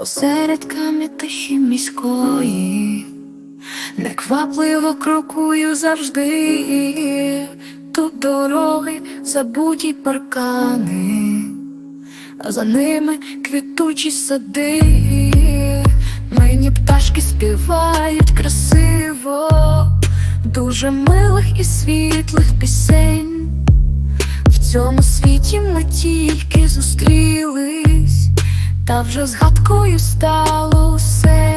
Осередками тиші міської, неквапливо крокую завжди, тут дороги, забуті паркани, а за ними квітучі сади, мені пташки співають красиво, дуже милих і світлих пісень. В цьому світі ми тільки зустрілись, та вже згадкою стало усе.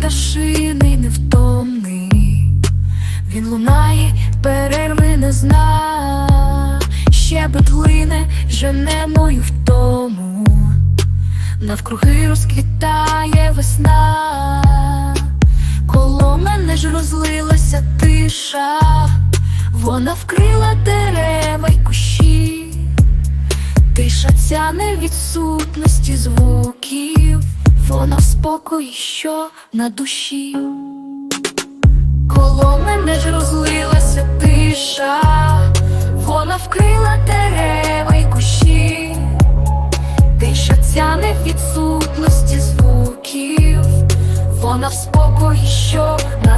Пташиний невтомний, він лунає, перерви не зна, ще бедлине жене мою втому, навкруги розквітає весна, коло мене ж розлилася тиша, вона вкрила дерева й кущі, тиша ця не відсутності звуків, вона спокій, що на душі. Коло мене ж розлилася тиша, вона вкрила дерева й кущі, тиша ця не відсутності звуків, вона в спокої, що на.